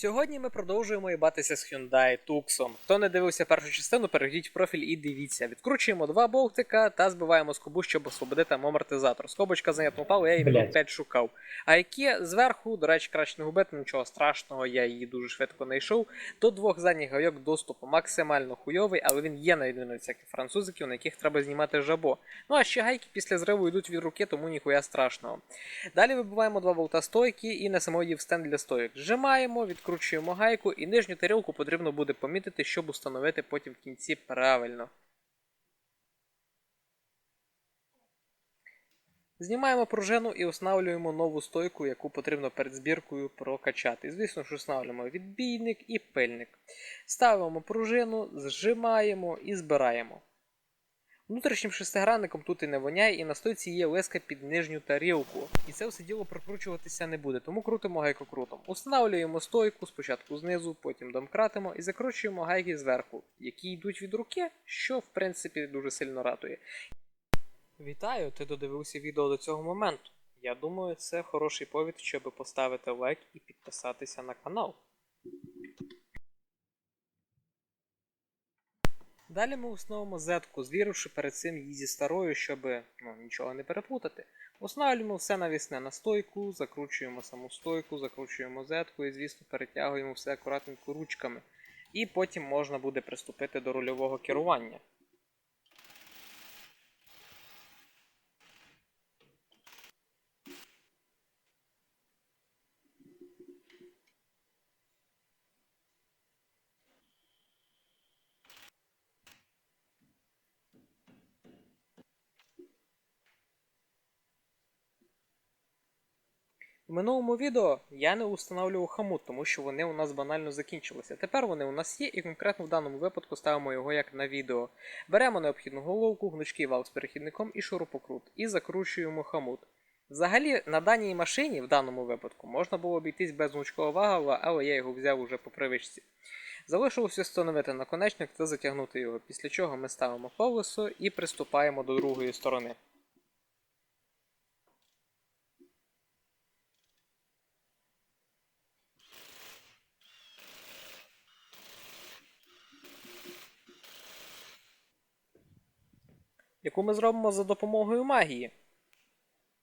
Сьогодні ми продовжуємо їбатися з Hyundai Tucson. Хто не дивився першу частину, перейдіть в профіль і дивіться. Відкручуємо два болтика та збиваємо скобу, щоб освободити амортизатор. Скобочка занятно упала, я її Блядь. 5 шукав. А які зверху, до речі, краще не губити, нічого страшного, я її дуже швидко знайшов. До двох задніх гайок доступу максимально хуйовий, але він є на відміну від всяких французиків, на яких треба знімати жабо. Ну а ще гайки після зриву йдуть від руки, тому ніхуя страшного. Далі вибиваємо два болта стойки і несемо її в стенд для стойок. Зжимаємо, відкручуємо гайку, і нижню тарілку потрібно буде помітити, щоб установити потім в кінці правильно. Знімаємо пружину і встановлюємо нову стойку, яку потрібно перед збіркою прокачати. Звісно ж, встановлюємо відбійник і пильник. Ставимо пружину, зжимаємо і збираємо. Внутрішнім шестигранником тут і не воняє, і на стойці є леска під нижню тарілку. І це все діло прокручуватися не буде, тому крутимо гайкокрутом. Устанавлюємо стойку спочатку знизу, потім домкратимо і закручуємо гайки зверху, які йдуть від руки, що в принципі дуже сильно ратує. Вітаю, ти додивився відео до цього моменту. Я думаю, це хороший повід, щоб поставити лайк і підписатися на канал. Далі ми установимо зетку, звіривши перед цим її зі старою, щоб ну, нічого не переплутати. Установлюємо все навісне на стойку, закручуємо саму стойку, закручуємо зетку і, звісно, перетягуємо все акуратненько ручками. І потім можна буде приступити до рульового керування. В минулому відео я не установлював хамут, тому що вони у нас банально закінчилися. Тепер вони у нас є, і конкретно в даному випадку ставимо його як на відео. Беремо необхідну головку, гнучкий вал з перехідником і шурупокрут, і закручуємо хамут. Взагалі, на даній машині, в даному випадку, можна було обійтись без гнучкого вагала, але я його взяв уже по привичці. Залишилося встановити наконечник та затягнути його, після чого ми ставимо колесо і приступаємо до другої сторони. Яку ми зробимо за допомогою магії.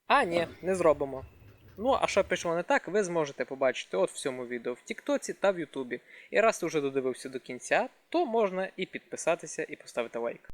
А, ні, не зробимо. Ну, а що пішло не так, ви зможете побачити от в цьому відео в Тіктоці та в Ютубі. І раз ти вже додивився до кінця, то можна і підписатися, і поставити лайк.